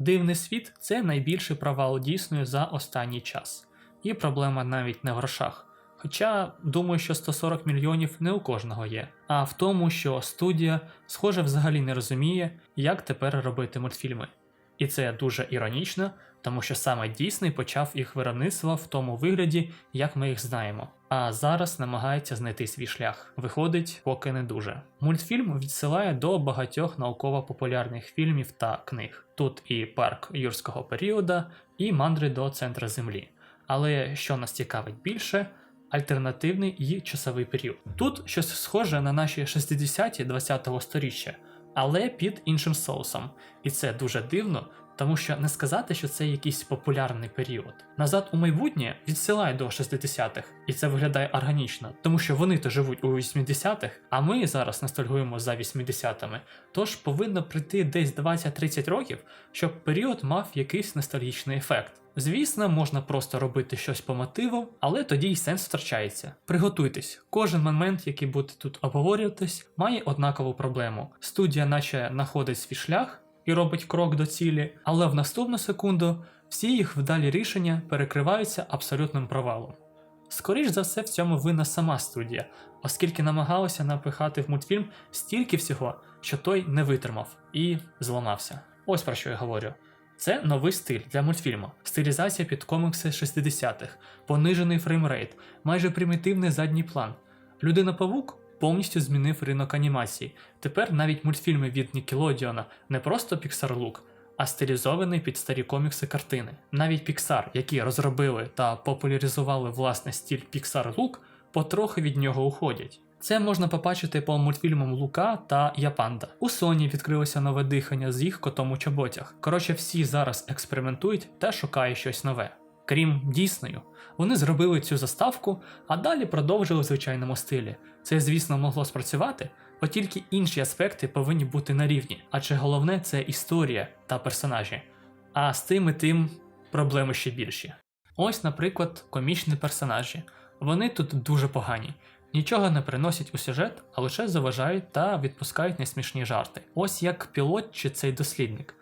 Дивний світ це найбільший провал дійсної за останній час. І проблема навіть не в грошах. Хоча думаю, що 140 мільйонів не у кожного є, а в тому, що студія, схоже, взагалі не розуміє, як тепер робити мультфільми. І це дуже іронічно, тому що саме Дійсний почав їх виробництво в тому вигляді, як ми їх знаємо. А зараз намагається знайти свій шлях. Виходить, поки не дуже. Мультфільм відсилає до багатьох науково-популярних фільмів та книг. Тут і парк юрського періода, і мандри до центра Землі. Але що нас цікавить більше, альтернативний і часовий період. Тут щось схоже на наші 60-ті 20-го сторіччя, але під іншим соусом. І це дуже дивно, тому що не сказати, що це якийсь популярний період. Назад у майбутнє відсилає до 60-х, і це виглядає органічно, тому що вони то живуть у 80-х, а ми зараз ностальгуємо за 80-ми. Тож повинно прийти десь 20-30 років, щоб період мав якийсь ностальгічний ефект. Звісно, можна просто робити щось по мотиву, але тоді й сенс втрачається. Приготуйтесь, кожен момент, який буде тут обговорюватись, має однакову проблему. Студія, наче знаходить свій шлях і робить крок до цілі, але в наступну секунду всі їх вдалі рішення перекриваються абсолютним провалом. Скоріш за все, в цьому винна сама студія, оскільки намагалася напихати в мультфільм стільки всього, що той не витримав і зламався. Ось про що я говорю. Це новий стиль для мультфільму, стилізація під комікси 60-х, понижений фреймрейт, майже примітивний задній план. Людина Павук повністю змінив ринок анімації. Тепер навіть мультфільми від Нікелодіона не просто Look, а стилізований під старі комікси картини. Навіть Pixar, які розробили та популяризували власний стиль Pixar Look, потрохи від нього уходять. Це можна побачити по мультфільмам Лука та Япанда. У Sony відкрилося нове дихання з їх котом у чоботях. Коротше, всі зараз експериментують та шукають щось нове. Крім дійсною, вони зробили цю заставку, а далі продовжили в звичайному стилі. Це, звісно, могло спрацювати, от тільки інші аспекти повинні бути на рівні, адже головне це історія та персонажі. А з тим і тим проблеми ще більші. Ось, наприклад, комічні персонажі. Вони тут дуже погані. Нічого не приносять у сюжет, а лише заважають та відпускають несмішні жарти. Ось як пілот чи цей дослідник.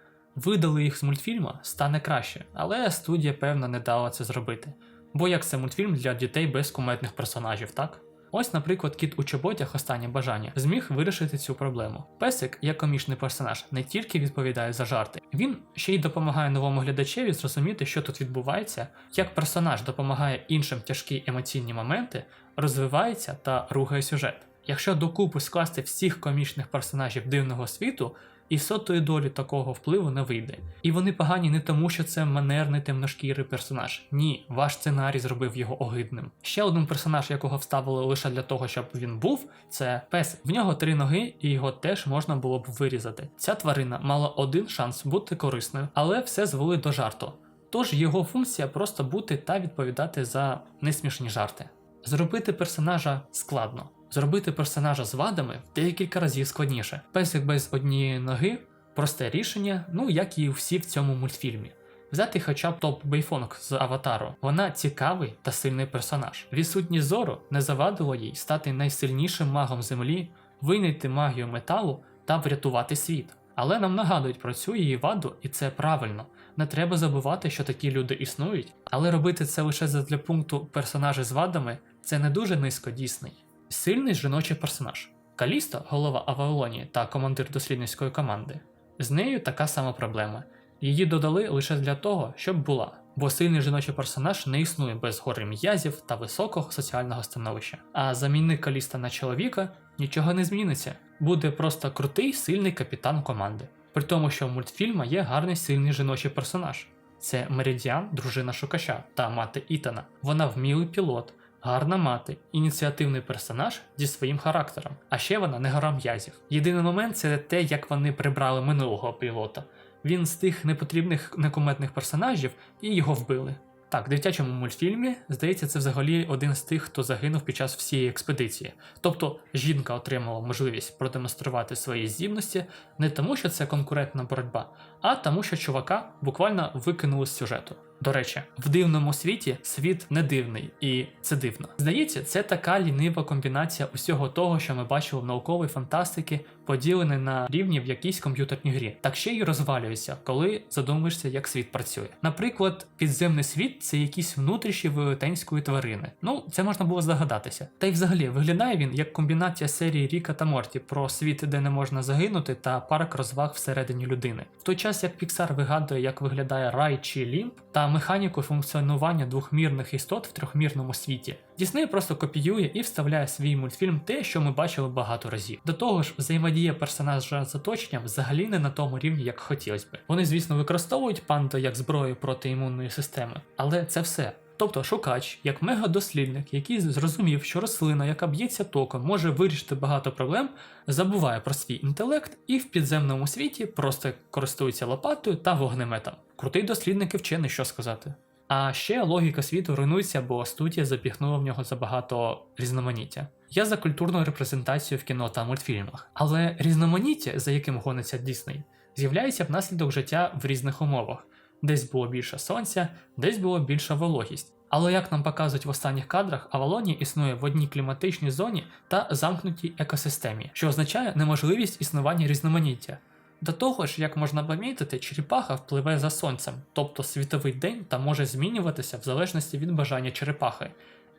Видали їх з мультфільму, стане краще, але студія, певно, не дала це зробити. Бо як це мультфільм для дітей без кумедних персонажів, так? Ось, наприклад, кіт у чоботях останнє бажання зміг вирішити цю проблему. Песик, як комічний персонаж, не тільки відповідає за жарти, він ще й допомагає новому глядачеві зрозуміти, що тут відбувається, як персонаж допомагає іншим тяжкі емоційні моменти, розвивається та рухає сюжет. Якщо докупи скласти всіх комічних персонажів дивного світу, і сотої долі такого впливу не вийде. І вони погані не тому, що це манерний темношкірий персонаж. Ні, ваш сценарій зробив його огидним. Ще один персонаж, якого вставили лише для того, щоб він був, це пес. В нього три ноги, і його теж можна було б вирізати. Ця тварина мала один шанс бути корисною, але все звели до жарту. Тож його функція просто бути та відповідати за несмішні жарти. Зробити персонажа складно. Зробити персонажа з вадами декілька разів складніше. Песик без однієї ноги просте рішення, ну як і всі в цьому мультфільмі. Взяти хоча б топ Бейфонг з Аватару. Вона цікавий та сильний персонаж. Відсутність зору не завадило їй стати найсильнішим магом землі, вийнайти магію металу та врятувати світ. Але нам нагадують про цю її ваду, і це правильно. Не треба забувати, що такі люди існують, але робити це лише задля пункту персонажі з вадами це не дуже низько дійсний. Сильний жіночий персонаж. Калісто, голова Авалонії та командир дослідницької команди. З нею така сама проблема. Її додали лише для того, щоб була, бо сильний жіночий персонаж не існує без гори м'язів та високого соціального становища. А замінник Каліста на чоловіка нічого не зміниться. Буде просто крутий сильний капітан команди. При тому, що в мультфільма є гарний сильний жіночий персонаж. Це Меридіан, дружина Шукача та мати Ітана. Вона вмілий пілот, гарна мати, ініціативний персонаж зі своїм характером. А ще вона не гора м'язів. Єдиний момент це те, як вони прибрали минулого пілота. Він з тих непотрібних некуметних персонажів і його вбили. Так, в дитячому мультфільмі, здається, це взагалі один з тих, хто загинув під час всієї експедиції. Тобто жінка отримала можливість продемонструвати свої здібності не тому, що це конкурентна боротьба, а тому, що чувака буквально викинули з сюжету. До речі, в дивному світі світ не дивний, і це дивно. Здається, це така лінива комбінація усього того, що ми бачили в науковій фантастики поділений на рівні в якійсь комп'ютерній грі, так ще й розвалюється, коли задумуєшся, як світ працює. Наприклад, підземний світ це якісь внутрішні велетенської тварини. Ну, це можна було здогадатися. Та й взагалі виглядає він як комбінація серії Ріка та Морті про світ, де не можна загинути, та парк розваг всередині людини. В той час як Pixar вигадує, як виглядає рай чи лімб, та механіку функціонування двохмірних істот в трьохмірному світі. Дісней просто копіює і вставляє в свій мультфільм те, що ми бачили багато разів. До того ж, взаємодія персонажа з оточенням взагалі не на тому рівні, як хотілося би. Вони, звісно, використовують панду як зброю проти імунної системи, але це все. Тобто шукач, як мегадослідник, який зрозумів, що рослина, яка б'ється током, може вирішити багато проблем, забуває про свій інтелект і в підземному світі просто користується лопатою та вогнеметом. Крутий дослідник і вчений, що сказати. А ще логіка світу руйнується, бо студія запіхнула в нього забагато різноманіття. Я за культурну репрезентацію в кіно та мультфільмах, але різноманіття, за яким гониться Дісней, з'являється внаслідок життя в різних умовах. Десь було більше сонця, десь було більша вологість. Але як нам показують в останніх кадрах, Авалонія існує в одній кліматичній зоні та замкнутій екосистемі, що означає неможливість існування різноманіття. До того ж, як можна помітити, черепаха впливе за сонцем, тобто світовий день та може змінюватися в залежності від бажання черепахи.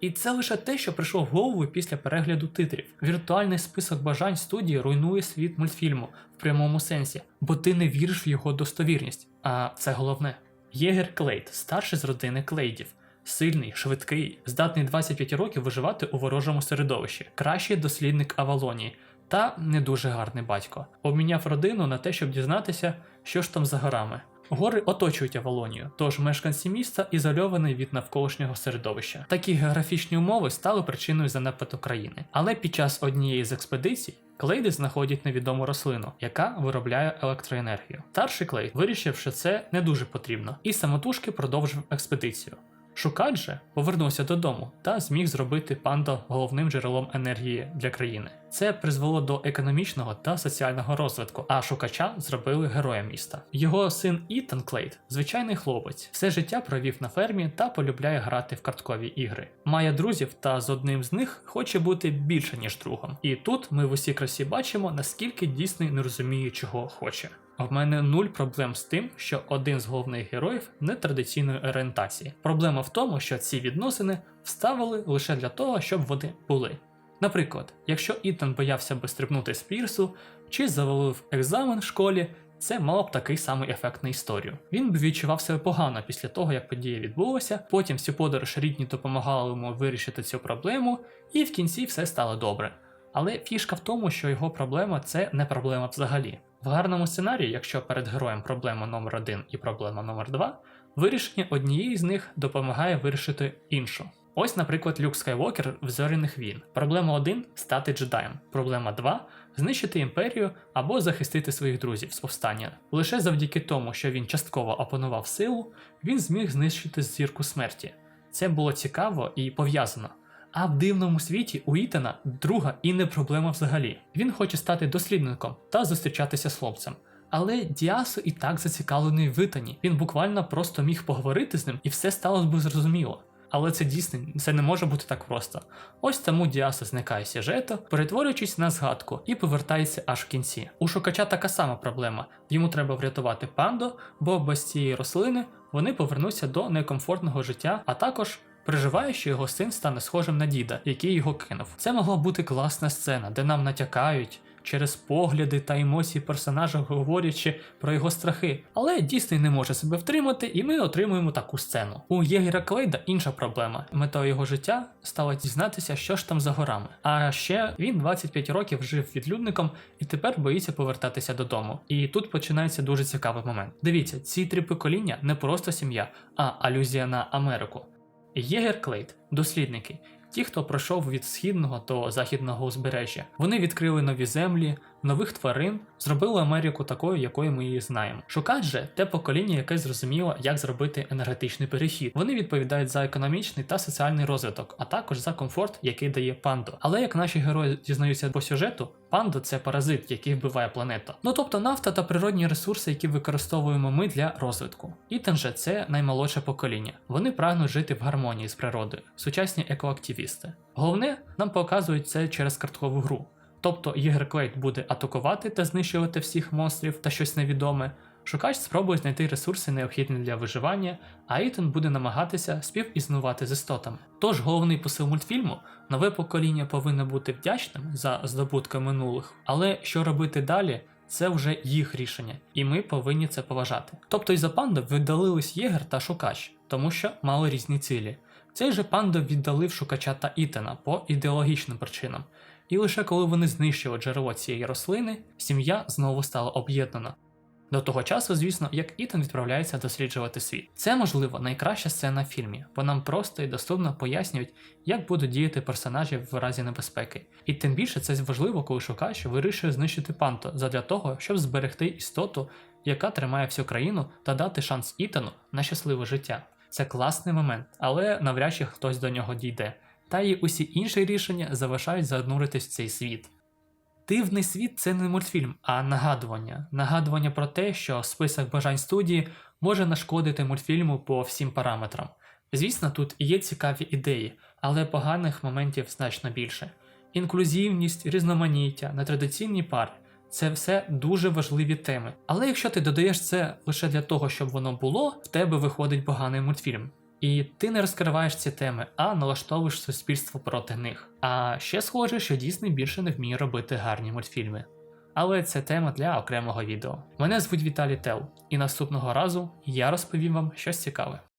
І це лише те, що прийшло в голову після перегляду титрів. Віртуальний список бажань студії руйнує світ мультфільму в прямому сенсі, бо ти не віриш в його достовірність. А це головне. Єгер Клейд, старший з родини Клейдів. Сильний, швидкий, здатний 25 років виживати у ворожому середовищі, кращий дослідник Авалонії та не дуже гарний батько. Обміняв родину на те, щоб дізнатися, що ж там за горами. Гори оточують Авалонію, тож мешканці міста ізольовані від навколишнього середовища. Такі географічні умови стали причиною занепаду країни. Але під час однієї з експедицій Клейди знаходять невідому рослину, яка виробляє електроенергію. Старший Клейд вирішив, що це не дуже потрібно, і самотужки продовжив експедицію. Шукач же повернувся додому та зміг зробити пандо головним джерелом енергії для країни. Це призвело до економічного та соціального розвитку, а шукача зробили героєм міста. Його син Ітан Клейд, звичайний хлопець, все життя провів на фермі та полюбляє грати в карткові ігри. Має друзів та з одним з них хоче бути більше ніж другом. І тут ми в усій красі бачимо, наскільки Дісней не розуміє, чого хоче. В мене нуль проблем з тим, що один з головних героїв нетрадиційної орієнтації. Проблема в тому, що ці відносини вставили лише для того, щоб вони були. Наприклад, якщо Ітан боявся би стрибнути з пірсу чи завалив екзамен в школі, це мало б такий самий ефект на історію. Він б відчував себе погано після того, як подія відбулася, потім всю подорож рідні допомагали йому вирішити цю проблему, і в кінці все стало добре. Але фішка в тому, що його проблема це не проблема взагалі. В гарному сценарії, якщо перед героєм проблема номер 1 і проблема номер 2 вирішення однієї з них допомагає вирішити іншу. Ось, наприклад, Люк Скайвокер в зоряних війн. Проблема 1 стати джедаєм. Проблема 2 знищити імперію або захистити своїх друзів з повстання. Лише завдяки тому, що він частково опанував силу, він зміг знищити зірку смерті. Це було цікаво і пов'язано. А в дивному світі у Ітана друга і не проблема взагалі. Він хоче стати дослідником та зустрічатися з хлопцем. Але Діасо і так зацікавлений в Ітані. Він буквально просто міг поговорити з ним і все стало б зрозуміло. Але це дійсно це не може бути так просто. Ось тому Діасо зникає з сюжету, перетворюючись на згадку, і повертається аж в кінці. У шукача така сама проблема. Йому треба врятувати панду, бо без цієї рослини вони повернуться до некомфортного життя, а також переживає, що його син стане схожим на діда, який його кинув. Це могла бути класна сцена, де нам натякають. Через погляди та емоції персонажа говорячи про його страхи, але Дісней не може себе втримати, і ми отримуємо таку сцену. У Єгера Клейда інша проблема. Метою його життя стало дізнатися, що ж там за горами. А ще він 25 років жив відлюдником і тепер боїться повертатися додому. І тут починається дуже цікавий момент. Дивіться, ці три покоління не просто сім'я, а алюзія на Америку. Єгер Клейд, дослідники, ті, хто пройшов від східного до західного узбережжя. Вони відкрили нові землі, нових тварин, зробили Америку такою, якою ми її знаємо. Шукач же те покоління, яке зрозуміло, як зробити енергетичний перехід. Вони відповідають за економічний та соціальний розвиток, а також за комфорт, який дає пандо. Але як наші герої дізнаються по сюжету, пандо це паразит, який вбиває планету. Ну тобто нафта та природні ресурси, які використовуємо ми для розвитку. Ітан же це наймолодше покоління. Вони прагнуть жити в гармонії з природою, сучасні екоактивісти. Головне, нам показують це через карткову гру. Тобто Єгерклейд буде атакувати та знищувати всіх монстрів та щось невідоме. Шукач спробує знайти ресурси, необхідні для виживання, а Ітан буде намагатися співіснувати з істотами. Тож головний посил мультфільму нове покоління повинно бути вдячним за здобутки минулих, але що робити далі, це вже їх рішення, і ми повинні це поважати. Тобто із за панда віддалились Єгер та Шукач, тому що мали різні цілі. Цей же панда віддалив шукача та Ітана по ідеологічним причинам. І лише коли вони знищили джерело цієї рослини, сім'я знову стала об'єднана. До того часу, звісно, як Ітан відправляється досліджувати світ. Це, можливо, найкраща сцена в фільмі, бо нам просто і доступно пояснюють, як будуть діяти персонажі в разі небезпеки. І тим більше це важливо, коли шукач вирішує знищити панто задля того, щоб зберегти істоту, яка тримає всю країну, та дати шанс Ітану на щасливе життя. Це класний момент, але навряд чи хтось до нього дійде. Та й усі інші рішення залишають зануритись в цей світ. Дивний світ це не мультфільм, а нагадування. Нагадування про те, що список бажань студії може нашкодити мультфільму по всім параметрам. Звісно, тут є цікаві ідеї, але поганих моментів значно більше. Інклюзивність, різноманіття, нетрадиційні пари це все дуже важливі теми. Але якщо ти додаєш це лише для того, щоб воно було, в тебе виходить поганий мультфільм. І ти не розкриваєш ці теми, а налаштовуєш суспільство проти них. А ще схоже, що Дісней більше не вміє робити гарні мультфільми. Але це тема для окремого відео. Мене звуть Віталій Тел, і наступного разу я розповім вам щось цікаве.